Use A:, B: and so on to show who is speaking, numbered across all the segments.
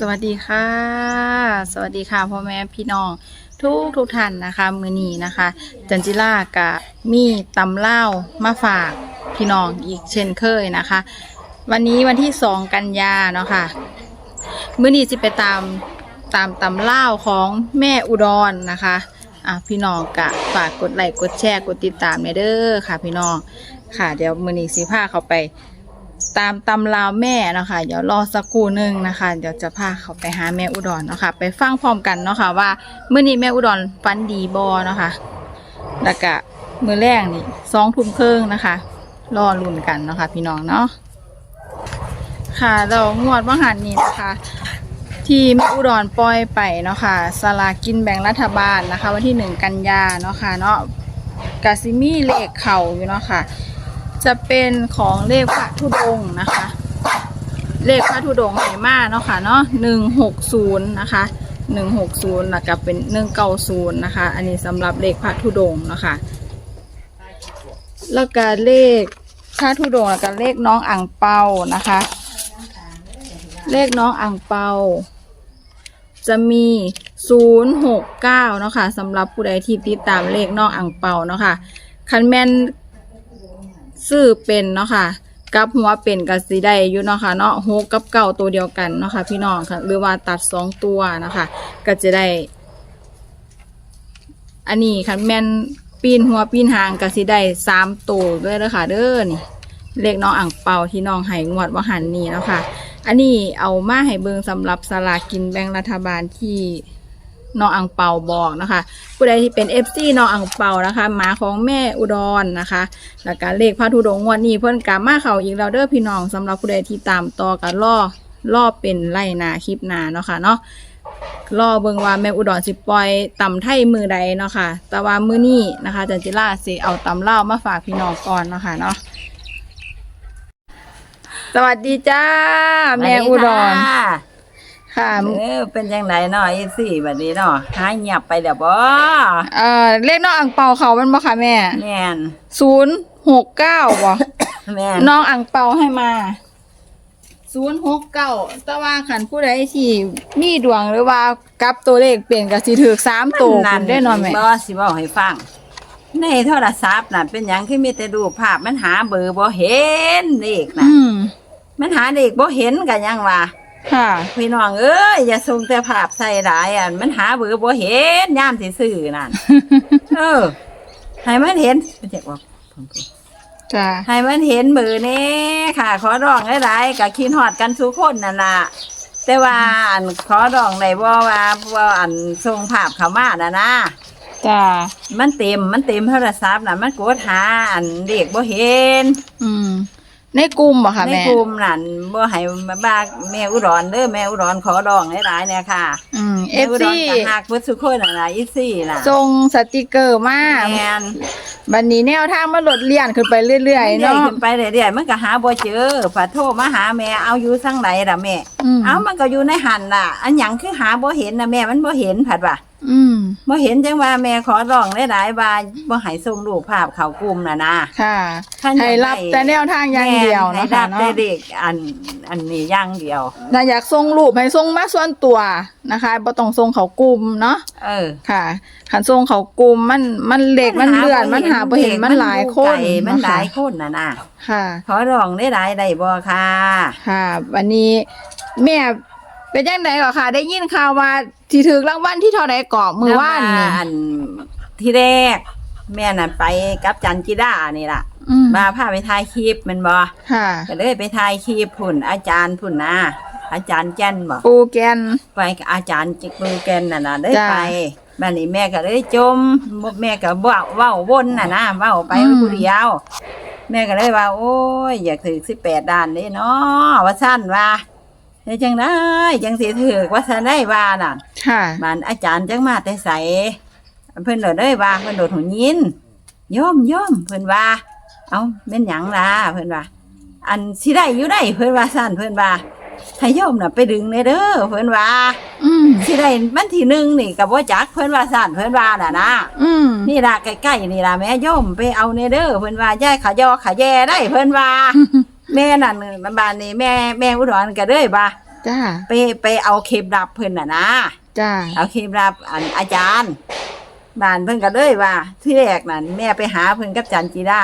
A: สวัสดีค่ะ สวัสดีค่ะพ่อแม่พี่น้องทุกทุกท่านนะคะมือนี้นะคะ จันจิล่ากะมีตำเล่ามาฝากพี่น้องอีกเช่นเคยนะคะ วันนี้วันที่สองกันยาเนาะค่ะมือนี้จะไปตามตามตำเล่าของแม่อุดรนะคะอะพี่น้องกะฝากกดไลค์กดแชร์กดติดตามในเด้อค่ะ พี่น้องค่ะ เดี๋ยวมือนี้สิพาเขาไป ตามตำราวแม่นะคะ เดี๋ยวรอสักครู่หนึ่งนะคะ เดี๋ยวจะพาเขาไปหาแม่อุดรเนาะคะไปฟังพร้อมกันเนาะค่ะว่าเมื่อนี้แม่อุดรฟันดีบอเนาะค่ะแล้วก็มือแรกนี่สองทุ่มครึ่งนะคะ รอลุ้นกันเนาะค่ะพี่น้องเนาะค่ะเรางวดว่าหันนี้นะคะ ที่แม่อุดรปล่อยไปเนาะค่ะสลากินแบ่งรัฐบาลนะคะ วันที่หนึ่งกันยาเนาะค่ะเนาะกาซิมีเลขเข่าอยู่เนาะค่ะ จะเป็นของเลขพระธุดงค์นะคะ เลขพระธุดงค์ไหมาเนาะค่ะเนาะหนึ่งหกศูนย์นะคะหนึ่งหกศูนย์แล้วก็เป็นหนึ่งเก้าศูนย์นะคะ อันนี้สำหรับเลขพระธุดงค์เนาะคะ แล้วก็เลขพระธุดงค์แล้วก็เลขน้องอ่างเปานะคะ เลขน้องอ่างเปาจะมีศูนย์หกเก้าเนาะค่ะสำหรับผู้ใดที่ติดตามเลขน้องอ่างเปาเนาะค่ะคันแมน ซื้อเป็นเนาะค่ะกับหัวเป็นกับสีได้อยู่เนาะค่ะเนาะหกกับเก่าตัวเดียวกันเนาะค่ะพี่น้องค่ะ หรือว่าตัดสองตัวนะคะก็จะได้ อันนี้คันแม่นปีนหัวปีนหางกับสีได้สามตัวด้วยเลยค่ะ เด้อนี่เลขน้องอ่างเปาที่น้องให้งวดว่าหันนี่เนาะค่ะ อันนี้เอามาให้เบิงสำหรับสลากินแบ่งรัฐบาลที่ น้องอ่างเปาบอกนะคะผู้ใดที่เป็น FC น้องอ่างเปานะคะหมาของแม่อุดรนะคะแล้วก็เลขพระธุดงค์งวดนี้เพิ่นกลับมาเข้าอีกแล้วเด้อพี่น้องสำหรับผู้ใดที่ตามต่อกันล่อล่อเป็นไล่นาคลิปนาเนาะค่ะเนาะรอเบิงว่าแม่อุดรสิปล่อยตำไทยมือใดเนาะค่ะ แต่ว่ามื้อนี้นะคะจันจิราสิเอาตำเล่ามาฝากพี่น้องก่อนเนาะค่ะเนาะสวัสดีจ้า แม่อุดร ค่ะ
B: เออเป็นจังไดเนาะอีสี่บัดนี้เนาะหายเงียบไปเดี๋ยวบ่
A: เอ่อเลขน้องอ่างเปาเขามันบ่ค่ะแม่
B: แม่น
A: ศูนย์หกเก้าบ่
B: แม่น
A: น้องอ่างเปาให้มาศูนย์หกเก้าแต่ว่าขันผู้ใดที่มีดวงหรือว่ากลับตัวเลขเปลี่ยนกับสีถือสามตัวคุณได้นอนไหม
B: บ่สิเว้าให้ฟัง ในโทรศัพท์น่ะ เป็นหยังคือมีแต่รูปภาพมันหาเบอร์บ่เห็นเลขน่ะ
A: อืม
B: มันหาเลขบ่เห็นก็ยังว่า
A: ค่ะ
B: พี่น้องเอ้ยอย่าส่งแต่ภาพใส่หลายอะมันหาเบอร์บ่เห็นยามสิซื้อนั่นเออให้มันเห็นมันจะว่า
A: จ้า
B: ให้มันเห็นเบอร์แนี่ค่ะ ขอร้องหลายๆกับคินฮอดกันทุกคนนั่นล่ะแต่ว่าอันขอร้องได้บ่ว่าว่าอันส่งภาพเข้ามาน่ะนะ
A: จ้า
B: มันเต็มมันเต็มโทรศัพท์น่ะ มันกดหาอันเด็กบ่เห็น
A: อืม ในกลุ่มบ่ค่ะ
B: ใน
A: แม่
B: กลุ่มนั่นบ่ให้มาบ้าแม่อุดรเด้อแม่อุดรขอร้องหลายๆเนี่ยค่ะ
A: อืมเอ
B: แม่
A: ฟ
B: อุดร
A: ซี
B: ก็ฮักเบิดทุกคนน่ะนะอีซี่น่ะ
A: ส่งสติกเกอร์มา
B: แม่น
A: บัดนี้แนวทางมาลดเลี่ยนขึ้นไปเรื่อยๆ
B: เรื่อย
A: เนาะ
B: ขึ้นไปเรื่อยๆมันก็หาบ่เจอฝาโทรมาหาแม่เอาอยู่สั่งไหนล่ะแม่
A: อืม
B: เอามันก็อยู่ในหันล่ะ อันหยังคือหาบ่เห็นนะแม่มันบ่เห็นผัดว่า
A: อืม
B: บ่เห็นจังว่าแม่ขอร้องหลายๆว่าบ่ให้ส่งรูปภาพเข้ากลุ่มน่ะนะ
A: ค่ะ
B: ท่านอยาก
A: ให้รับ
B: ได้
A: แต่แนวทางอย่างเดียว
B: แม่
A: เนาะ
B: ให้
A: ค่ะ
B: รับแต่
A: เนาะ
B: เด็กอันอันนี้อย่างเดียว
A: ถ้าอยากส่งรูปให้ส่งมาส่วนตัวนะคะบ่ต้องส่งเขากลุ่มเนาะ
B: เออ
A: ค่ะขันส่งเขากลุ่มมันมันเล็กมันเลื่อนมันหาบ่เห็นมันหลายคน
B: ไก่มันหลาย
A: เนาะ
B: คนน่ะนะ
A: ค่ะ
B: ขอร้องหลายๆได้บ่ค่ะ
A: ค่ะวันนี้แม่ เป็นยังไงก่อค่ะ ได้ยินข่าวว่าที่ถือรางวัลที่เท่าใดเกาะมือว่านนี่
B: อันที่แรก แม่น่ะไปกับจันจิดานี่ล่ะ
A: อืม
B: มาพาไปถ่ายคลิปแมันบ่
A: ค่ะ
B: ก็เลยไปถ่ายคลิปพุ่น อาจารย์พุ่นนะอาจารย์แจ้นบอก
A: ปูแกน
B: ไปกับอาจารย์จิกมือแกนน่ะนะได้
A: จ้ะ
B: ไปบ้านนี้แม่ก็เลยจมแม่ก็เว้าเว้าวนน่ะนะเว้าไป
A: อืม
B: ผู้เดียว แม่ก็เลยว่า โอ้ย อยากถือสิบแปดด้านเด้เนาะว่าสั้นว่า เฮ็ดจังได้จังสิถือว่าสั้นได้ว่าน่ะ
A: ค่ะ
B: บ้านอาจารย์จังมาแต่ใสเพิ่นโดดเลยว่าเพิ่นโดดหูยินโยมโยมเพิ่นว่า เอาแม่นหยังล่ะเพิ่นว่า อันสิได้อยู่ได้เพิ่นว่าสั่นเพิ่นว่าให้โยมน่ะไปดึงในเด้อเพิ่นว่า
A: อืม
B: สิได้มันที่หนึ่งนี่กับว่าจักเพิ่นว่าสั่นเพิ่นว่าน่ะนะ
A: อืม
B: นี่ล่ะใกล้ๆนี่ล่ะแม่โยมไปเอาในเด้อเพิ่นว่าย่ายขายอขาแย่ได้เพิ่นว่า แม่นั่นมันบ้านนี่แม่แม่อุดรก็เลยว่า
A: จ้า
B: ไปไปเอาเคปรับเพิ่นน่ะนะ
A: จ้า
B: เอาเคปรับอันอาจารย์บ้านเพิ่นก็เลยว่า ที่แรกนั่นแม่ไปหาเพิ่นกับจันจีดา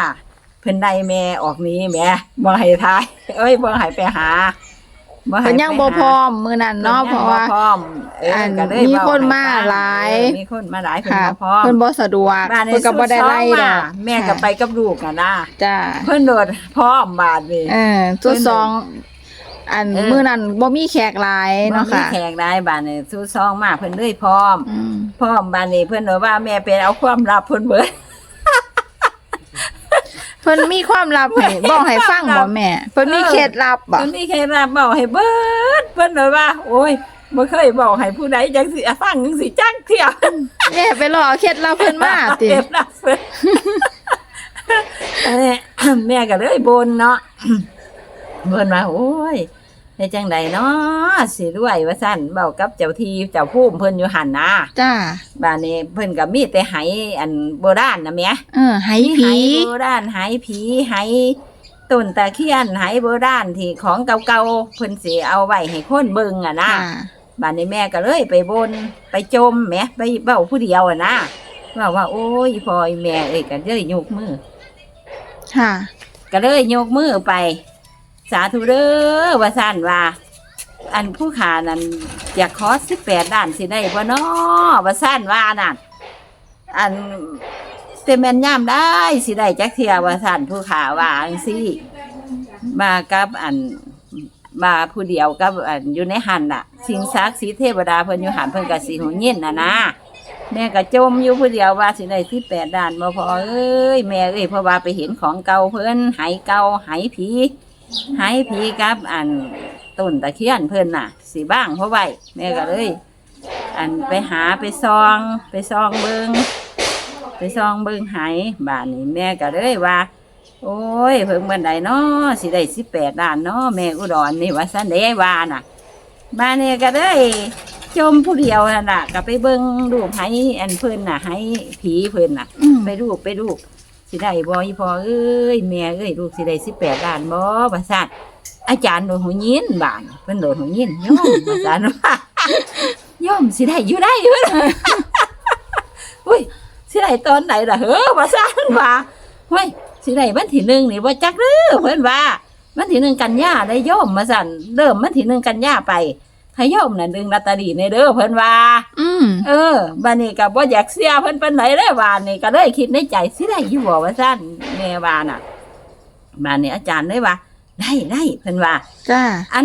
B: เพิ่นได้แม่ออกหนี้แม่บ่ให้ทาย เอ้ยบ่ให้ไปหา บ่ให้
A: เพิ่นยังบ่
B: ไปหา
A: พร้อมมื้อนั้นเนาะเพราะว่า
B: พิ่นยังบ่พร้อมเออ
A: อัน
B: ก็เลย
A: มี
B: เว้
A: คนมา
B: ให้ฟัง
A: หลาย
B: เออมีคนมาหลายเพิ่น
A: ค่ะ
B: บ่พร้อม
A: เพิ่นบ่สะดวก
B: บ้านนี้
A: เพิ่นก็บ่ได้ไล่ดอก
B: แม่ก็ไปกับลูกน่ะนะ
A: จ้า
B: เพิ่นโดดพร้อมบาดนี่
A: เออสุดสอง อัน
B: เออ
A: มื้อนั้นบ่มีแขกหลายเนาะ
B: บ่มี
A: ค่ะ
B: แขกได้บาดนี่สู้ซองมาเพิ่นเลยพร้อม
A: อืม
B: พร้อมบาดนี้เพิ่นบอกว่าแม่เป็นเอาความลับเพิ่นเบิด
A: เพิ่นมีความลับให้บอกให้ฟังบ่แม่ เพิ่นมีเคล็ดลับบ่
B: เพิ่นมีเคล็ดลับบอกให้เบิดเพิ่นบอกว่า โอ้ยบ่เคยบอกให้ผู้ใดจังสิฟังจังสิจักเที่ยว
A: แม่ไปรอเคล็ดลับเพิ่นมาติ
B: เคล็ดลับเพิ่นเอ้ยแม่ก็เลยบนเนาะเพิ่นว่าโอ้ย เฮ็ดจังไดเนาะสิรวยว่าซั่นเว้ากับเจ้าที่เจ้าภูมิเพิ่นอยู่หั่นนะ
A: จ้า
B: บ้านนี้เพิ่นก็มีแต่ไหอันโบราณนะแหม่
A: เออไห
B: ไห
A: ผี
B: โบราณไหผีไหต้นตะเคียนไหโบราณที่ของเก่าๆเพิ่นสิเอาไว้ให้คนเบิ่งอะนะ
A: จ้า
B: บ้านนี้แม่ก็เลยไปบนไปจมแหมไปเบ้าผู้เดียวอะนะว่าว่าโอ้ยพ่อยแม่เอ้ยก็เลยยกมือ
A: ค่ะ
B: ก็เลยยกมือไป สาธุเด้อว่าซั่นว่า อันผู้ขานั่นอยากขอ18ด้านสิได้บ่นอว่าซั่นว่านั่นอันเตแมนย่ามได้สิได้จักเทียว่าซั่นผู้ขาว่าจังซี่มากับอันมาผู้เดียวกับอันอยู่ในหันน่ะ สิงศักดิ์สิทธิ์เทวดาเพิ่นอยู่หันเพิ่นก็สิหูยินน่ะนะแม่ก็จมอยู่ผู้เดียวว่าสิได้18ด้านบ่พอเอ้ยแม่เอ้ยเพราะว่าไปเห็นของเก่าเพิ่นไหเก่าไหผี ไหผีกับอันต้นตะเคียนเพิ่นน่ะ สีบ้างเพราะไว้แม่ก็เลย อันไปหาไปซอง ไปซองเบิงไปซองเบิงไหบ้านนี้แม่ก็เลยว่า โอ้ยเพิ่งบันไดเนาะสิได้สิบแปดล้านเนาะแม่อุดรนี่ว่าสันเดว่าน่ะบ้านนี้ก็เลยจมผู้เดียวนั่นน่ะก็ไปเบิงดูกไหอันเพิ่นน่ะไหผีเพิ่นน่ะ
A: อืม
B: ไปดูกไปดูก สิได้บ่อีพอเอ้ยแม่เอ้ยลูกสิได้สิบแปดล้านบ่ว่าซั่นอาจารย์โดนหูยินบานเพิ่นโดนหูยินโยมว่าซั่นว่าโยมสิได้อยู่ได้เพิ่นอุ้ยสิได้ตอนไหนล่ะเฮ้อว่าซั่นว่าเฮ้ยสิได้วันที่หนึ่งนี่บ่จักเด้อเพิ่นว่าวันที่หนึ่งกันยาได้โยมมาสั่นเริ่มวันที่หนึ่งกันยาไป ให้โยมน่ะดึงลอตเตอรี่ในเด้อเพิ่นว่า
A: อืม
B: เออบ้านนี้ก็บ่อยากเสียเพิ่นปานไหนเด้บ้านนี้ก็เลยคิดในใจสิได้อยู่บ่ว่าซั่นแม่ว่าน่ะบ้านนี้อาจารย์เลยว่า ได้ได้เพิ่นว่า
A: จ้า
B: อัน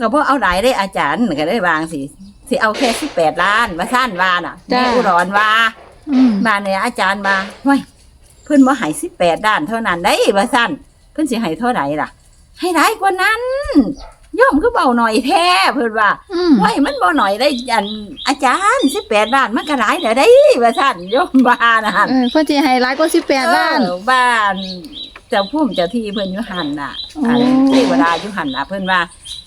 B: ก็บ่เอาหลายได้อาจารย์ก็ได้วางสิสิเอาแค่18ล้านว่าซั่นว่าน่ะแม่อุดรว่า
A: อืม
B: บ้านนี้อาจารย์มาห้วยเพิ่นบ่ให้18ล้านเท่านั้นได้ว่าซั่นเพิ่นสิให้เท่าไหร่ล่ะ ให้หลายกว่านั้น ย่อมคือเบาหน่อยแท้เพิ่นว่า
A: อืม
B: ไว้มันบ่หน่อยได้อันอาจารย์สิบแปดล้านมันก็หลายแล้วได้ว่าท่านโยมบ้านนะ
A: เออเพิ่นสิให้หลายกว่า18ล้าน
B: เออบ้านเจ้าพุ่มเจ้าที่เพิ่นอยู่หันน่ะอัน
A: โอ้
B: เทวดาอยู่หันน่ะ เพิ่นว่า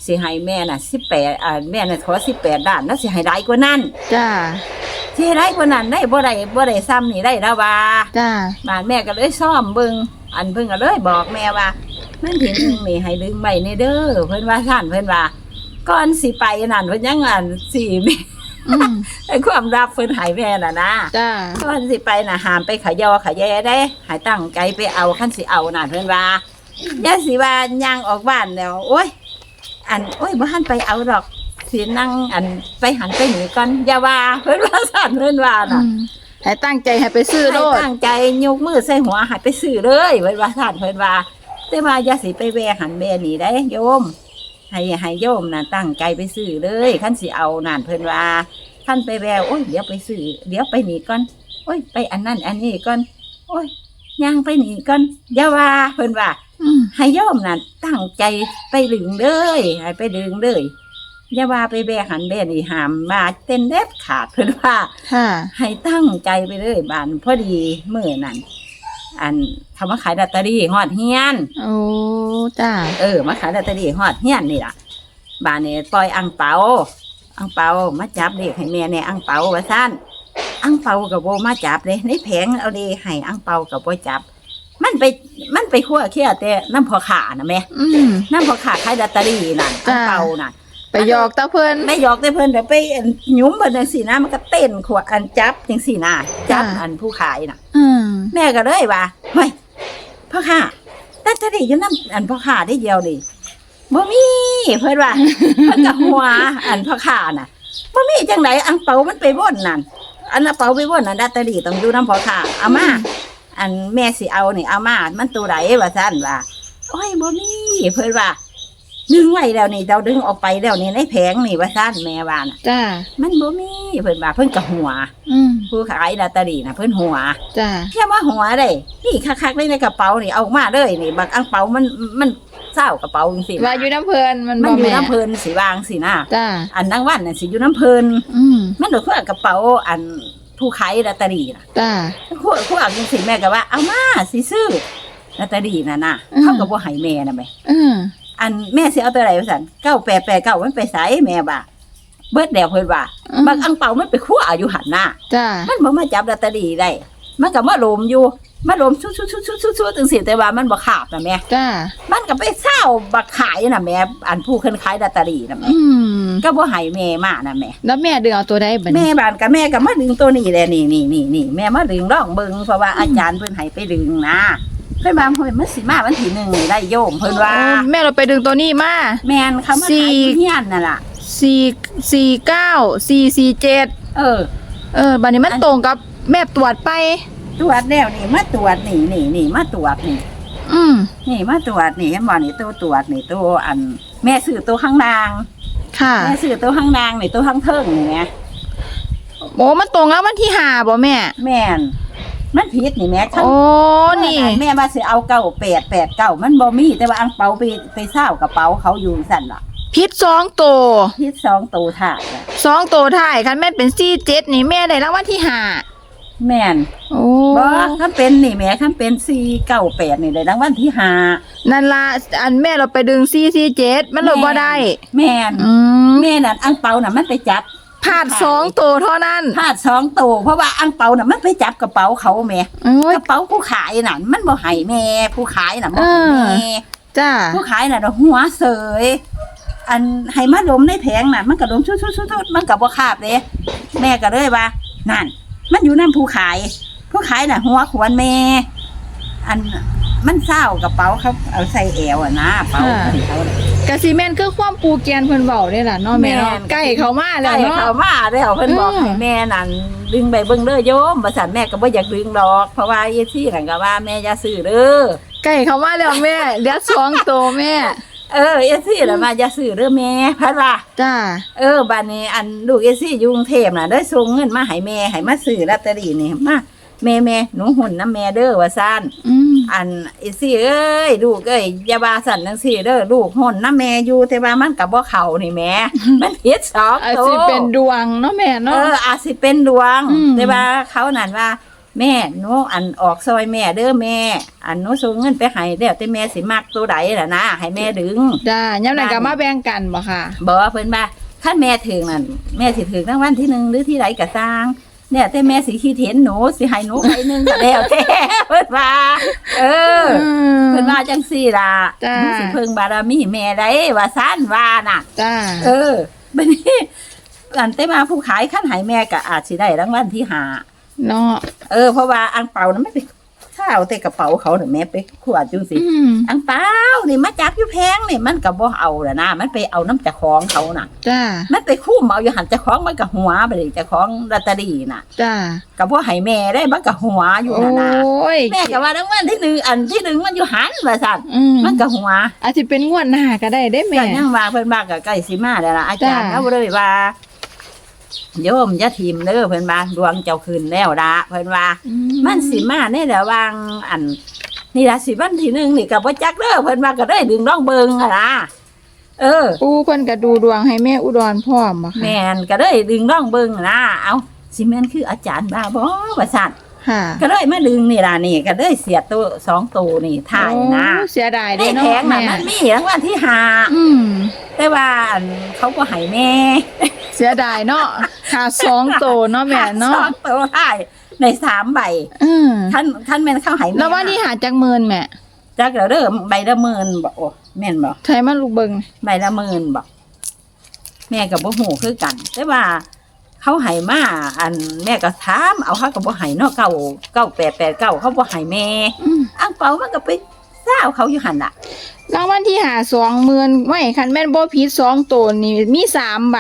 B: สิให้แม่น่ะ18อ่าแม่น่ะขอ18ล้านแล้วสิให้หลายกว่านั้น
A: จ้า
B: สิให้หลายกว่านั้นได้บ่ได้บ่ได้ซ้ำนี่ได้แล้วว่า
A: จ้า
B: บ้านแม่ก็เลยซ่อมเบิ่งอันเพิ่นก็เลยบอกแม่ว่า มันถึงนี่ให้ดึงไว้ในเด้อเพิ่นว่าท่านเพิ่นว่าก่อนสิไปนั่นเพิ่นยังอันสิแม่
A: อืม
B: ไอ้ความรับเพิ่นใหายแม่น่ะนะ
A: จ้า
B: ตอนสิไปน่ะหามไปขยอขยแยได้ใหายตั้งใจไปเอาขั้นสิเอาน่ะเพิ่นว่าย่าสิว่าย่างออกบ้านแล้ว โอ้ย อันโอ้ยบ่หันไปเอาดอกสินั่งอันไปหันไปหนีก่อนอย่าว่าเพิ่นว่าสั่นเพิ่นว่า
A: อื
B: น่ะ
A: มให้ตั้งใจให้ไปซื้อโล
B: ให้
A: ด
B: ตั้งใจยกมือใส่หัวใหายไปซื้อเลยเพิ่นว่าสั่นเพิ่นว่า แต่ว่าอย่าสิไปแวะหันแม่หนีได้โยม ให้ให้โยมน่ะตั้งใจไปซื้อเลยขั้นสิเอานั่นเพิ่นว่าขั้นไปแววโอ้ยเดี๋ยวไปซื้อเดี๋ยวไปหนีก่อนโอ้ย ไปอันนั้นอันนี้ก่อนโอ้ยย่างไปหนีก่อนอย่าว่าเพิ่นว่า
A: อืม
B: ให้โยมน่ะตั้งใจไปดึงเลยให้ไปดึงเลยอย่าว่าไปแบกหันแบนี่หามมาเต้นเด็ดขาดเพิ่นว่า
A: ค่ะ
B: ให้ตั้งใจไปเลยบานพอดีมื้อนั้น อันคำว่าขายลอตเตอรี่ฮอดเฮียน
A: โอ้จ้า
B: เออ มาขายลอตเตอรี่ฮอดเฮียนนี่ล่ะบ้านนี้ปล่อยอังเปาอังเปามาจับเลขให้แม่แน่อังเปาว่าซั่นอังเปากับโบมาจับเลยในแผงเอาเลขให้อังเปากับโบจับ มันไปมันไปคั่วเคี่ยแต่น้ำพอขานะแม่
A: อืม
B: น้ำพอขาขายลอตเตอรี่นั่นอั
A: จ้า
B: งเปาน่ะ
A: ไปหยอกตาเพิ่น
B: ไม่หยอกได้เพิ่นแต่ไปอันหยุ้มเพิ่นจังซี่นะมันก็เต้นขวดอันจับจังซี่นะจับ
A: จ้ะ
B: อันผู้ขายน่ะ
A: อืม
B: แม่ก็เลยว่าเฮ้ยพ่อค้าแต่จะได้อยู่นำอันพ่อค้าได้เดียวดิบ่มีเพิ่นว่าเพิ่นก็หัวอันพ่อค้าน่ะบ่มีจังไดอังเปามันไปบ่นนั่นอันเอาเปาไปบ่นนั่นดัตเตอรี่ต้องอยู่นำพ่อค้าเอามาอันแม่สิเอานี่เอามามันตัวใดว่าซั่นว่าโอ้ยบ่มีเพิ่นว่า ดึงไว้แล้วนี่เราดึงออกไปแล้วนี่ในแผงนี่ว่าซั่นแม่ว่าน่ะ
A: จ้า
B: มันบ่มีเพิ่นว่าเพิ่นก็หัว
A: อืม
B: ผู้ขายลอตเตอรี่น่ะเพิ่นหัว
A: จ้า
B: แค่ว่าหัวได้นี่คักๆเลยในกระเป๋านี่เอามาเลยนี่บักอังเปามันมันเศร้ากระเป๋าจังซี่
A: ว่าอยู่น้ำเพิ่นมัน
B: มัน
A: บ่
B: อยู่
A: แม่
B: น้ำเพลินสีวางสินะ
A: จ้า
B: อันนางวันน่ะสิอยู่น้ำเพลิน
A: อืม
B: มันเดือดกระเป๋าอันผู้ขายลอตเตอรี่น่ะ
A: จ้า
B: คู่คู่เอาจังซี่แม่ก็ว่าเอามาสิซื้อลอตเตอรี่น่ะนะ
A: อืม
B: เขาก็บ่ให้แม่น่ะแม่
A: อืม
B: อันแม่สิเอาตัวใดว่าซั่น9889มันไปไสแม่บ่าเบิดแล้วเพิ่นว่า
A: อืม
B: บักอังเปามันไปคั่วอยู่หันหน้า
A: จ้า
B: มันบ่มาจับลอตเตอรี่ได้ มันก็มาโลมอยู่มาโลมชุดๆๆๆๆจังซี่แต่ว่ามันบ่ขาบนะแม่
A: จ้า
B: มันก็ไปเศร้าบักขายน่ะแม่อันผู้เพิ่นขายลอตเตอรี่น่ะแม่
A: อืม
B: ก็บ่ให้แม่มาน่ะแม่
A: แล้วแม่ดึงเอาตัวได้บัด
B: แม่
A: นี้
B: บ้านกับแม่ก็มาดึงตัวนี้แหละนี่นี่นี่นี่แม่มาดึงลองเบิ่งเพราะว่าอาจารย์เพิ่นให้ไปดึงนะ เพิ่นว่าเพิ่นมันสิมาวันที่หนึ่งนี่ได้โยมเพิ่นว่า
A: โอ้แม่เราไปดึงตัวนี้มา
B: แม่นเขามา
A: สี่
B: ขายอยู่เฮียนน่ะล่ะ
A: สี่สี่เก้าสี่สี่เจ็ด
B: เออ
A: เออบัดนี้มัน ตรงกับแม่ตรวจไป
B: ตรวจแล้วนี่มาตรวจนี่นี่นี่มาตรวจนี่
A: อืม
B: นี่มาตรวจนี่เห็นบ่นี่ตัวตรวจนี่ตัวอัน แม่ซื้อตัวข้างล่าง
A: ค่ะ
B: แม่ซื้อตัวข้างล่างนี่ตัวข้างเทิงนี่แหม
A: โอ้มันตรงแล้ววันที่ห้าบ่แม่
B: แม่น มันผิดนี่แหม่ข้าง
A: โอ้ นี่
B: แม่มาสิเอาเก้าแปดแปดเก้ามันบ่มีแต่ว่าอังเปาไปไปเศร้ากระเป๋าเขาอยู่สั่นล่ะ
A: พิษสองตัว
B: ผิดสองตัวถ่ายล่ะ
A: สองตัวถ่ายคันแม่เป็นสี่เจ็ดนี่แม่ได้รางวัลที่ห้า
B: แม่น
A: โอ้
B: บ่คันเป็นนี่แหม่คันเป็นสี่เก้าแปดนี่ได้รางวัลที่ห้า
A: นั่นละอันแม่เราไปดึงสี่สี่เจ็ดมันเลยบ่ได้
B: แม่น
A: อืม
B: แม่นั่นอังเปาน่ะมันไปจับ
A: พลาดสองตัวเท่านั้น
B: พลาดสองตัวเพราะว่าอังเปาน่ะมันไปจับกระเป๋าเขาแหม่
A: โอ้ย
B: กระเป๋าผู้ขายน่ะ มันบ่ให้แม่ ผู้ขายน่ะบ่ให้
A: เออ
B: แม่
A: จ้า
B: ผู้ขายน่ะหัวเสยอันให้มาดมในแผงน่ะ มันก็ดมชุดๆๆๆมันก็บ่คาบเด้แม่ก็เลยว่านั่น มันอยู่นํผู้ขาย ผู้ขายน่ะ หัวขวนแม่ อันมันเศร้ากระเป๋าเขาเอาใส่แอวอะนะเป๋าของเขาน่ะ
A: กะซีแมนคือความปูเกียนเพิ่นเว้าได้ล่ะเนาะแม่เนาะ
B: แม่น
A: ใกล้เขามาแล้ว
B: ใช่
A: เนาะ
B: เขามาแล้วเพิ่นบอก
A: อืม
B: ให้แม่นั่นดึงไปเบิ่งเด้อโยมบ่ซั่นแม่ก็บ่อยากดึงดอก เพราะว่าเยซี่นั่นก็ว่าแม่อย่าซื้อเด้อ
A: ใกล้เขามาแล้วแม่เหลือสองตัวแม่
B: เออเยซี่น่ะมาอย่าซื้อเด้อแม่พัดว่า
A: จ้า
B: เออบัดนี้อันลูกเอซี่อยู่กรุงเทพน่ะได้ส่งเงินมาให้แม่ให้มาซื้อลอตเตอรี่นี่มา แม่แม่หนูหุ่นน้ำแม่เด้อว่าซั่น
A: อืม
B: อันเอซี่เอ้ยลูกเอ้ยอย่าว่าสั่นจังซี่เด้อลูกหุ่นน้ำแม่อยู่แต่ว่ามันก็บ่เข้านี่แม่ มันผิดสอง
A: อาจ
B: โต
A: สิเป็นดวงเนาะแม่
B: เอ
A: เนาะ
B: ออาจสิเป็นดวง
A: อืม
B: แต่ว่าเขานั่นว่า แม่หนูอันออกซอยแม่เด้อแม่ อันหนูส่งเงินไปให้แล้วแต่แม่สิมักตัวใดล่ะนะให้แม่ดึง
A: จ้ายามนั้นก็มาแบ่งกันบ่ค่ะ
B: บอกว่าเพิ่นว่าถ้าแม่ถึงนั่นแม่สิถึงรางวัลที่หนึ่งหรือที่ไรก็สร้าง เนี่ยแต่แม่สิคิดเห็นหนูสิให้หนูไปหนึ่งก็แล้วแต่เพิ่นว่า เออเพิ่นว่าจังซี่ล่ะ
A: จ้า
B: หนูสิเพิ่งบารมีแม่ได้ว่าซั่นว่าน่ะ
A: จ้า
B: เออบัดนี้อันแต่มาผู้ขายขั้นใหายแม่ก็อาจสิได้รางวัลที่ห้า
A: เนาะ
B: เออเพราะว่าอังเปานั้นไม่ไป ข้าวแต่กระเป๋าเขาเนี่ยแม่ไปขวดจังสิ
A: อืม
B: อังเปานี่มาจับอยู่แพงนี่มันก็บ่เอาละนะมันไปเอาน้ำเจากของเขาน่ะ
A: จ้า
B: มันไปคู่เอาอยู่หันเจากของมันก็หัวไปเลยเจากของลอตเตอรี่น่ะ
A: จ้า
B: ก็บ่ให้แม่ได้มันก็หัวอยู่
A: โอ้
B: น่ะนะ
A: ย
B: แม่ก็ว่ารางวัลที่หนึ่งอันที่หนึ่งมันอยู่หันว่าซั่น
A: อืม
B: มันก็หัว
A: อาจสิเป็นงวดหน้าก็ได้ได้แม่
B: ก็ยังว่าเพิ่นว่าก็ใกล้สิมาแล้วล่ะอาจารย์
A: จ้า
B: เอาเลยว่า โยมอย่าทิมเด้อเพิ่นว่าดวงเจ้าคืนแล้วละเพิ่นว่า
A: อื
B: มันสิมาในระหว่างอัน นี่ละสิวันที่หนึ่งนี่กับว่าจักเด้อเพิ่นว่าก็ได้ดึงน้องเบิงอะล่ะเออ
A: ปูเพิ่นก็ดูดวงให้แม่อุดรพร้อมบ่ค่ะ
B: แม่นก็ได้ดึงน้องเบิงอะนะเอาสิแม่นคืออาจารย์บาบ่ว่าซั่น
A: ค่ะ
B: ก็เลยมาดึงนี่ล่ะนี่ก็ได้เสียตัวสองตัวนี่ถ่ายนะ
A: โอ้เสียดาย
B: ได้
A: เด้
B: แพ
A: เนาะ
B: งน่ะ
A: แม่
B: มันมีรางวัลที่ห้า
A: อืม
B: แต่ว่าอันเขาก็ให้แม่
A: เสียดายเนาะค่ะสองโตเนาะแม่เนาะ
B: สองตัวถ่ายในสามใบ
A: อืม
B: ท่านท่านแม่นเข้าให้แม่
A: แล้วว่านี่หาจักหมื่นแม่
B: จักแล้วเด้อใบละหมื่นบ่โอ้แม่นบ่
A: ใช้มันลูกเบิง
B: ใบละหมื่นบอกแม่ก็บ่ฮู้คือกัน แต่ว่า เขาให้มาอันแม่ก็ถามเอาเขาก็บ่ให้เนาะเก้าเก้าแปดแปดเก้าเขาบ่ให้แม่
A: อืม
B: อังเปามันก็ไปเศร้าเขาอยู่หั่นน่ะ
A: รางวัลที่หาสองหมื่นไม่คันแม่นบ่ผิดสองตัวนี่มีสามใบ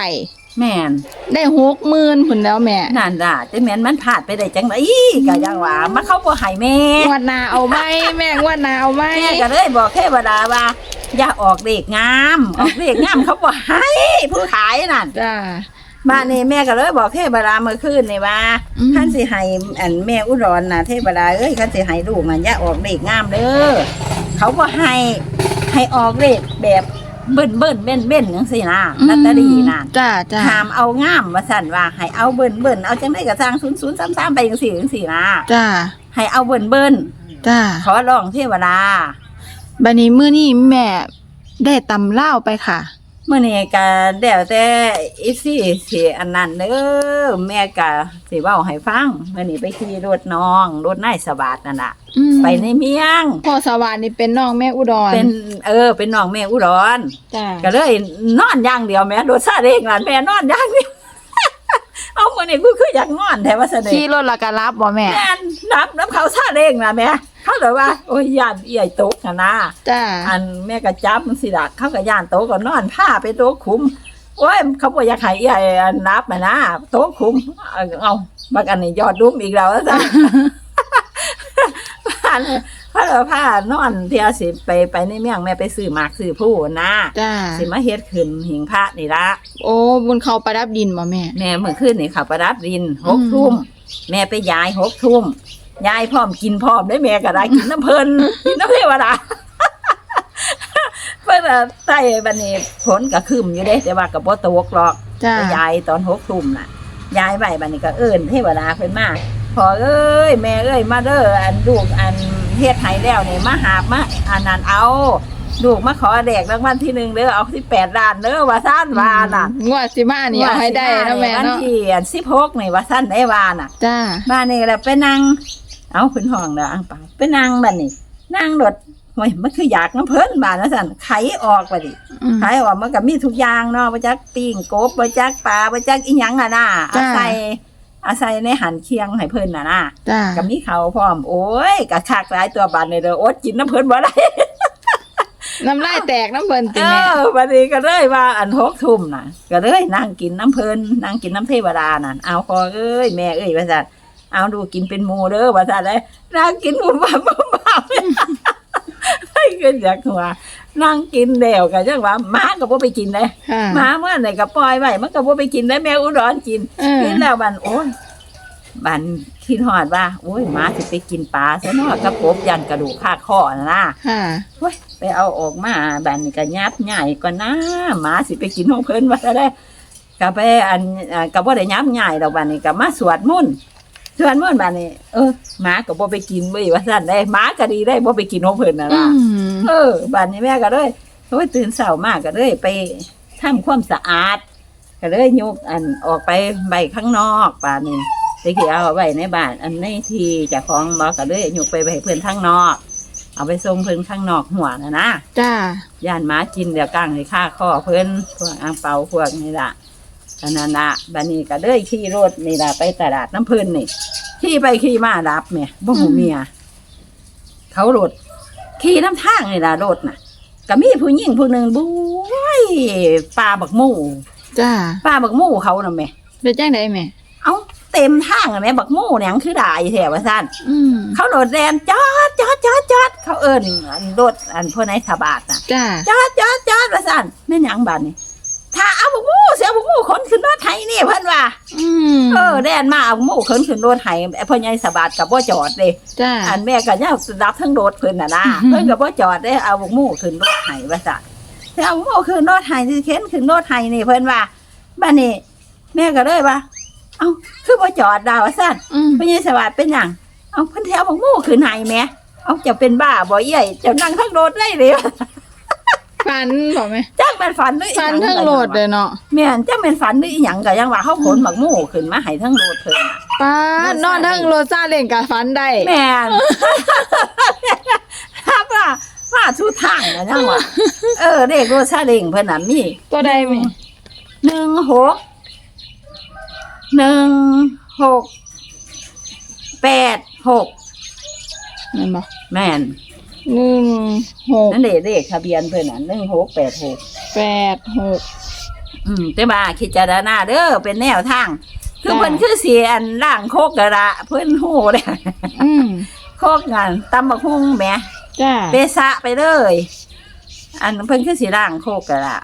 B: แม่น
A: ได้หกหมื่นพุ่นแล้วแม่
B: นั่นล่ะแต่แม่นมันพลาดไปได้จังไดก็ยังว่ามันเขาบ่ให้แม่
A: งวดหน้าเอาไหมแม่งวดหน้าเอาไหม
B: แม่ก็เลยบอกเทวดาว่าอย่าออกเด็กงาม ออกเด็กงามเขาบ่ให้ผู้ขายนั่น
A: จ้า
B: บ้านนี้แม่ก็เลยบอกเทวดาเมื่อคืนนี่ว่า
A: อืม
B: ท่านสิให้อันแม่อุดรน่ะเทวดาเอ้ยท่านสิให้ลูกมันอย่าออกเด็กงามเด้อเขาบ่ให้ให้ออกเด็กแบบเบิ่นเบิ่นเบ้นเบ้นจังซี่นะลอตเตอรี่น่ะ
A: จ้าจ้า
B: ห้ามเอางามว่าสั่นว่าให้เอาเบิ่นเบิ่นเอาจังได๋ก็สร้าง0033ไปจังซี่จังซี่นะ
A: จ้า
B: ให้เอาเบิ่นเบิ่น
A: จ้า
B: ขอร้องเทวดา
A: บัดนี้มื้อนี้แม่ได้ตำล่าวไปค่ะ
B: เมื่อนี้ก็เดี๋ยวแต่อีซี่สิอันนั้นเด้อแม่ก็สิเว้าให้ฟังเมื่อนี้ไปขี่รถน้องรถนายสวัสดนั่นน่ะ
A: อืม
B: ไปในเมียง
A: พ่อสวัสดิ์นี่เป็นน้องแม่อุดร
B: เป็นเออ เป็นน้องแม่อุดร
A: จ้า
B: ก็เลยนอนอย่างเดียวแม่รถซาเล้งนั่นแม่นอนอย่างเดียว เอามื่อนี้กูคืออยากนอนแท้ว่าซะเด้
A: ขี่รถและก็รับบ่แม่
B: แม่นนับน้ำเขาซาเล้งน่ะแม่ เขาเลยว่า โอ้ยย่านเอี่ยตกน่ะนะ
A: จ้า
B: อันแม่ก็จับมันสิล่ะเขาก็ย่านโตะก็นอนผ้าไปโต๊ะคุมโอ้ยเขาบอกอยากให้ใหญ่นับมานะโต๊ะคุมเอาเอาบักอันนี้ยอดดุมอีกแล้วจ้ะผ้าเลยผ้าเลยผ้านอนเที่ยวสิไปไปในเมืองแม่ไปซื้อหมากซื้อผู้นะ
A: จ้า
B: สิมาเฮ็ดขึ้นหิงพระนี่ละ
A: โอ้บุญเขาประดับดินบ่แม่
B: แม่เมื่อคืนนี่เขับประดับดินหก
A: อืม
B: ทุ่มแม่ไปย้ายหกทุ่ม ยายพร้อมกินพร้อมได้แม่ก็ได้กินน้ำเพลินกินน้ำเทวดาเพื่อใต้บันนี้ฝนก็คืมอยู่เด้แต่ว่ากับบ่ตกหรอก
A: จ้า
B: ไปยายตอนหกทุ่มน่ะ ยายไปบันนี้ก็เอิ้นเทวดาเพิ่นมาพอเอ้ยแม่เอ้ยมาเด้ออันลูกอันเฮ็ดให้แล้วนี่มาหาบมาอันนั้นเอาลูกมาขอแดกรางวัลที่หนึ่งเด้อเอาที่แปดล้านเด้อว่าซ่านว่าน่ะ
A: งวดสิมานี่เอาให้ได้นะแม่
B: วัน
A: เนาะ
B: ที่สิบหกนี่ว่าสั้นได้วาน่ะ
A: จ้า
B: บ้านนี่แหละไปนั่ง เอาขึ้นห้องเด้ออังเปาไปนั่งบ้านนี่นั่งรถโอ้ยมันคืออยากน้ำเพิ่นบ้านนะสั่นไขออกไปดิ
A: อืม
B: ไขออกมันก็มีทุกอย่างเนาะบ่จักปิ้งกบบ่จักปลาบ่จักอีหยังอะนะอา
A: จ้า
B: ศัยอาศัยในหันเคียงให้เพิ่นน่ะนะ
A: จ้า
B: ก็มีเขาวพร้อมโอ้ยกะคักหลายตัวบ้านนี่เด้ออดกินน้ำเพิ่นบ่ได้
A: น้ำลายแตกน้ำเพิ่น
B: เอ
A: ติแม่
B: อวันนี้ก็เลยว่าอันหกทุ่มน่ะ ก็เลยนั่งกินน้ำเพลินนั่งกินน้ำเทวดานั่นเอาพอเอ้ยแม่เอ้ยว่าสัต เอาดูกินเป็นหมูเด้อว่าสัตเลยนั่งกินหมูบ้าบ้าบ้าให้เกินอยากหัวนั่งกินเดี่ยวกันจังว่าหมาก็บ่ไปกินเลย
A: ค่ะ
B: หมาเมื่อไหร่ก็ปล่อยไว้มันก็บ่ไปกินได้แม่อุดรกิน
A: เออ
B: กินแล้วบันโอ้ยบันคิดหอดว่าโอ้ยหมาสิไปกินปลาซะเนาะกระปบยันกระดูกข้าข้อนะนะ
A: ค่ะ
B: เว้ยไปเอาออกมาบัดนก็ยับใหญ่กว่าน้าหมาสิไปกินของเพิ่นว่าได้ก็ไปอันอ่าก็บ่ได้ยับใหญ่ดอกบัดนี้ก็มาสวดมนต์ สวดมนต์บัดนี้เออหมาก็บ่ไปกินเว้ยว่าซั่นได้หมาก็ดีได้บ่ไปกินของเพิ่นน่ะ
A: อื
B: ล่ะ
A: ม
B: เออบัดนี้แม่ก็เลยโอ้ยตื่นเช้ามาก็เลยไปทำความสะอาด ก็เลยยกอันออกไปใบข้างนอกป่านนี้ตะกี้เอาไว้ในบ้าน อันในที่เจ้าของบอกก็เลยยกไปไว้ให้เพื่อนข้างนอก เอาไปส่งเพื่อนข้างนอกหัวนะนะ
A: จ้า
B: ย่านหมากินเดี๋ยวกลางให้ค่าข้อเพื่อนพวกอ่างเปาพวกนี่ละ อันนั้นละบันนี้ก็เลยขี่รถนี่ละไปตลาดน้ำเพื่นนี่ขี่ไปขี่มารับเมียบ่หูเมีย เขารถขี่น้ำทางนี่ละรถน่ะก็มีผู้หญิงผู้หนึ่งบุ้ยปลาบักหมู่
A: จ้า
B: ปลาบักหมู่เขาน่ะแม่
A: เป็นจังไดแม่
B: เอาเต็มทางอะแม่บักหมู่เนี่ยคือด่าอีแถวว่าซั่น
A: อืม
B: เขาโดดแดนจอดจอดจอดจอดเขาเอิ้นอันรถอันพวกนายทบาทน่ะ
A: จ้า
B: จอดจอดจอดว่าซั่นแม่นหยังบัดนี่ ถ้าเอาบักหมู่เสียบักหมู่ขนขึ้นรถไถนี่เพิ่นว่า
A: อืม
B: เออแดนมาเอาบักหมู่ขนขึ้นรถไถไอ้พ่อใหญ่สบาทก็บ่จอดเด้
A: จ้า
B: อันแม่ก็ย่ารับทั้งรถเพิ่นน่ะนะ
A: อืม
B: เพิ่นก็บ่จอดเด้เอาบักหมู่ขึ้นรถไถว่าซั่นแต่เอาบักหมู่ขึ้นรถไถสิเข็นขึ้นรถไถนี่เพิ่นว่าบัดนี้แม่ก็เลยว่า เอ้าคือบ่จอดดาวว่าซั่น
A: อืม
B: พญาสวัสดิ์เป็นหยังเอาเพันแถวบักหมู่คือไหนแหม่เอาจะเป็นบ้าบ่เอี่ยเจะนั่งทั้งรถได้เลย
A: ฝันบ่แม่
B: จ้างแม่นฝันหรืออีห
A: ฝัน
B: ยัง
A: ทั้งโหลดเลยเนาะ
B: แม่นจ้างแม่นฝันหรืออีหยังก็ยังว่าเขาขนบักหมู่ขึ้นมาให้ทั้งรถเพิ่นน่ะ
A: ป้านอนทั้งโรซาเล่งกับฝันได้
B: แม่นถ้าว่าว่าทุกทางนะยังว่าเออเด็กรถซาเล้งเพิ่นน่ะมี
A: ตัวใดแม่
B: หนึ่งหกหนึ่งหกแปดหก
A: แม่นบ่
B: แม่น
A: หนึ่งหก
B: นั่นเด็เลขทะเบียนเพิ่นน่ะหนึ่งหกแปดหก
A: แปดหก
B: อืมแต่ว่าคิดจารณาเด้อเป็นแนวทาง คือ
A: จ้ะ
B: เพิ่นคือเสียอันล่างโคกกะระเพิ่นหูเลย
A: อืม
B: โคกงานตำบักหุ่งแหม
A: จ้า
B: เปสะไปเลย อันเพิ่นคือสีล่างโคกกะละ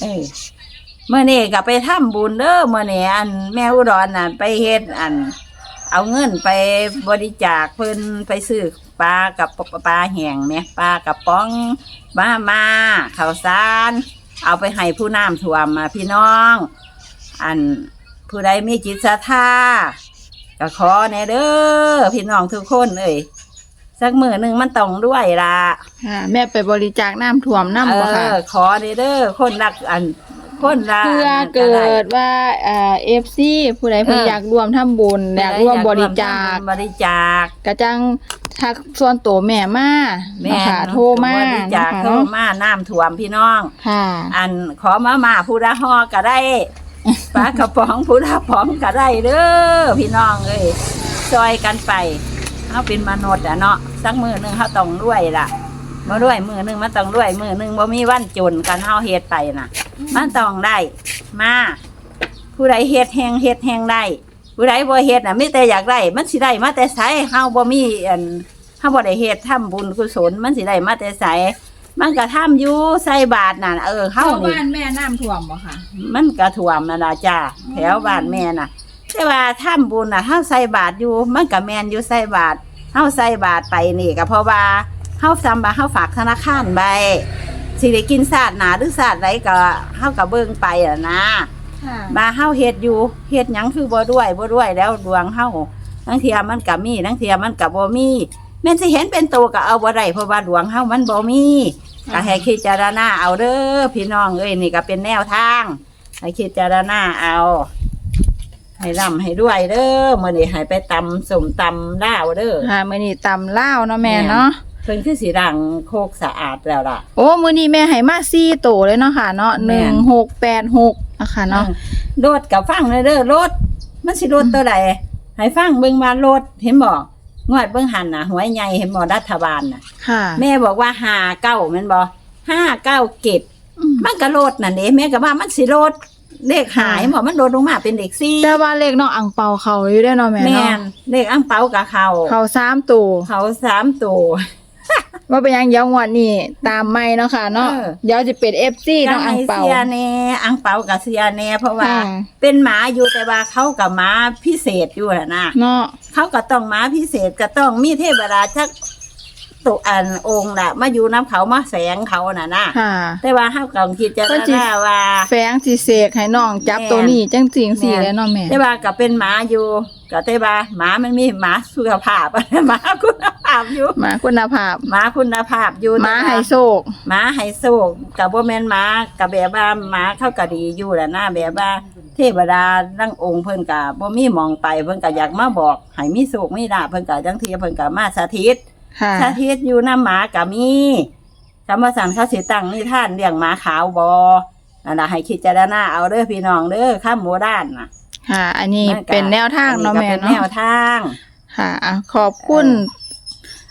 B: เออเมื่อนี้ก็ไปทำบุญเด้อเมื่อนี้อันแม่อุดรน่ะไปเฮ็ดอัน เอาเงินไปบริจาคเพิ่นไปซื้อ ปลากับปลาแห้งเนี่ยปลากระป๋องมามาข้าวสาร เอาไปให้ผู้น้ำท่วมมาพี่น้อง อันผู้ใดมีจิตศรัทธาก็ขอแน่เด้อพี่น้องทุกคนเอ้ยสักมือหนึ่งมันต้องด้วยล่ะ
A: ค่ะแม่ไปบริจาคน้ำท่วมน้ำบ่ค่ะ
B: เออขอแน่เด้อคนรักอัน คนรัก
A: เพื่อเกิดว่าเอ่อฟซีผู้ใดเพิ่น
B: เออ
A: อ
B: อ
A: ยากรวมทำบุญอยากรวมบริจาค
B: บริจาค
A: กระจังทักส่วนตัวแม่มา
B: แม่
A: นะคะโทรมา
B: บริจาค
A: นะคะ
B: โทร
A: เนาะ
B: มาน้ำท่วมพี่น้อง
A: ค่ะ
B: อันขอมามาผู้ละห่อก็ได้ปลากระป๋องผู้ละป๋องก็ได้เด้อพี่น้องเอ้ยซอยกันไปเขาเป็นมนุษย์อะเนาะสักมือหนึ่งเขาต้องด้วยล่ะ มาด้วยมือหนึ่งมันต้องด้วยมือหนึ่งบ่มีวันจนกันเฮาเฮ็ดไปน่ะ มันต้องได้มาผู้ใดเฮ็ดแหงเฮ็ดแหงได้ผู้ใดบ่เฮ็ดน่ะมีแต่อยากได้ มันสิได้มาแต่ไสเฮาบ่มีอันเฮาบ่ได้เฮ็ดทำบุญกุศลมันสิได้มาแต่ไสมันก็ทำอยู่ใส่บาทน่ะเออเฮานี่
A: บ้านแม่น้ำท่วมบ่ค่ะ
B: มันกระถ่วมนั่นล่ะจ้าแถวบ้านแม่น่ะ แต่ว่าทำบุญน่ะเฮาใส่บาทอยู่ มันก็แม่นอยู่ใส่บาทเฮาใส่บาทไปนี่ก็เพราะว่า เฮาซ้ำว่าเฮาฝากธนาคารไว้สิได้กินศาสตร์หนาหรือศาสตร์ใดก็เฮาก็เบิ่งไปอะนะ
A: ค่ะ
B: มาเฮาเฮ็ดอยู่เฮ็ดหยังคือบ่ด้วยบ่ด้วยแล้วดวงเฮาทั้งเทียมันก็มีทั้งเทียมันก็บ่มีแม่นสิเห็นเป็นโตก็เอาบ่ได้เพราะว่าดวงเฮามันบ่มีก็ให้คิดจารณาเอาเด้อพี่น้องเอ้ยนี่ก็เป็นแนวทางให้คิดจารณาเอาให้ร่ำให้ด้วยเด้อมื้อนี้ให้ไปตำสมตำลาวเด้อ
A: ค่ะมื้อนี้ตำลาวเนาะแม่
B: แม่น
A: เนาะ
B: เพิ่นคือสิรังโคกสะอาดแล้วล่ะ
A: โอ้มื้อนี้แม่ให้มา4โตเลยเนาะค่ะเนาะ
B: แม่น
A: 1686นะคะเนาะ
B: รถกับฟังเลยเด้อรถมันสิรถตัวใดให้ฟังเบิ่งว่ารถเห็นบ่งวดเบิ่งหันน่ะหวยใหญ่เห็นบ่รัฐบาลน่ะ
A: ค่ะ
B: แม่บอกว่าห้าเก้าแม่นบ่ห้าเก้าเก็บ
A: อืม
B: มันก็รถน่ะเด้แม่ก็ว่ามันสิรถเลขหายบ่มันโดดลงมาเป็นเลขสี่
A: แต่ว่าเลขน้องอังเปาเขาอยู่ได้อเนาะแม่
B: แม่
A: เนาะ
B: นเลขอังเปากับเขา
A: เขาสามตัว
B: เขาสามตัว
A: ว่าเป็นหยังเดี๋ยวงวดนี้ตามไม่เนาะค่ะเนาะ
B: เออ
A: เดี๋ยวจะเป็น FC น้องอังเปา
B: เสียแน่อังเปากับเสียแน่เพราะว่า
A: ค่ะ
B: เป็นหมาอยู่แต่ว่าเขากับหมาพิเศษอยู่น่ะนะ
A: เนาะ
B: เขาก็ต้องหมาพิเศษก็ต้องมีเทพดาชักตุอันองค์น่ะ มาอยู่น้ำเขามาแสงเขาน่ะนะ
A: ค่ะ
B: แต่ว่าเขากำคิดจะ
A: เพิ่นสิ
B: ได้ว่า
A: แฝงสิเสกให้น้องจับตัวนี้จังจริงสิแล้วเนาะแม่
B: แต่ว่าก็เป็นหมาอยู่ก็แต่ว่าหมามันมีหมาสุขภาพ หมาคุณภาพอยู่
A: หมาคุณภาพ
B: หมาคุณภาพอยู่
A: หมาไฮโซก
B: หมาไฮโซกับบ่แม่นหมากับแบบว่าหมาเข้าก็ดีอยู่แหละนะแบบว่าเทวดาทั้งองค์เพิ่นก็บ่มีหมองไปเพิ่นก็อยากมาบอกให้มีโศกมีลาภเพิ่นก็จังทีเพิ่นก็มาสถิต
A: ค่ะ
B: สถิตอยู่น้ำหมาก็มีคำว่าสันเขาสิตั้งนิทานเลี้ยงหมาขาวบ่นั่นน่ะให้คิดจารณาเอาเด้อพี่น้องเด้อข้ามโมด้านน่ะ
A: ค่ะ อันนี้
B: มัก็
A: เป็นแนวทางเนาะ
B: อั
A: แม่
B: ก็เป็นแน
A: เนาะ
B: วทาง
A: ค่ะอะขอบคุณ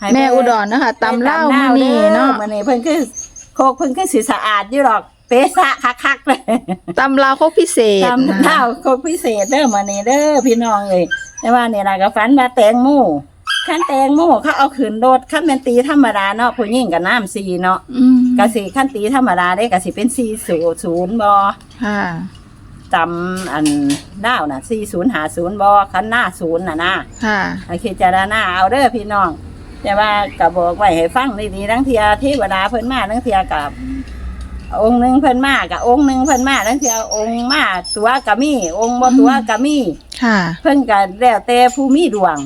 B: ให้
A: แม่อุดรนะคะตำเล่ามานี่เนาะ
B: มื้อนี้เพิ่นคือโคกเพิ่นคือสิสะอาดอยู่หรอก เปสะคักๆเลย
A: ตำลาวเขาพิเศษ
B: ตาม
A: นะ
B: ข้าวโคกพิเศษเด้อมื้อนี้เด้อพี่น้องเอ้ยแต่ว่านี่ล่ะก็ฝันว่าแตงโมขั้นแตงโมเขาเอาขึ้นรถขั้นเป็นตีธรรมดาเนาะผู้หญิงกับน้ำซีเนาะ
A: อืม
B: กสิขั้นตีธรรมดาได้กสิเป็นสี่ศูนย์ศูนย์บอ
A: ค่ะ
B: จำอันดาวน่ะสี่ศูนย์หาศูนย์บอขั้นหน้าศูนย์น่ะนะ
A: ค่ะ
B: โอเคจารณาเอาเด้อพี่น้อง แต่ว่ากับบอกไว้ให้ฟังดีๆทั้งเทียเทวดาเพิ่นมาทั้งเทียกับองค์หนึ่งเพิ่นมากับองค์หนึ่งเพิ่นมาทั้งเทียองค์มาตัวกะมีองค์บ่ตัวกะมี
A: ค่ะ
B: เพิ่นก็แล้วแต่ผู้มีดวง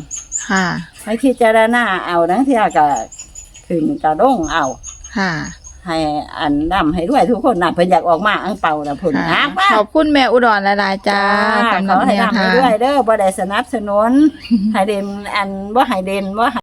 A: ค่ะ
B: ให้คิดจารณาเอาทั้งเทียก็ขึ้นกระด้งเอา
A: ค่ะ
B: ให้อันดำให้ด้วยทุกคนนะเพิ่นอยากออกมาอังเป่านะเพิ่น
A: ค่ะ
B: ฮักว่า
A: ขอบคุณแม่อุดรหลายๆจ้า
B: จ้า
A: สำห
B: ข
A: รั
B: อบให้
A: แนว
B: ดำ
A: ทา
B: ให้
A: ง
B: ด้วยเด้อบ่ได้สนับสนุนให้เด่นอันบ่ให้เด่นบ่ให้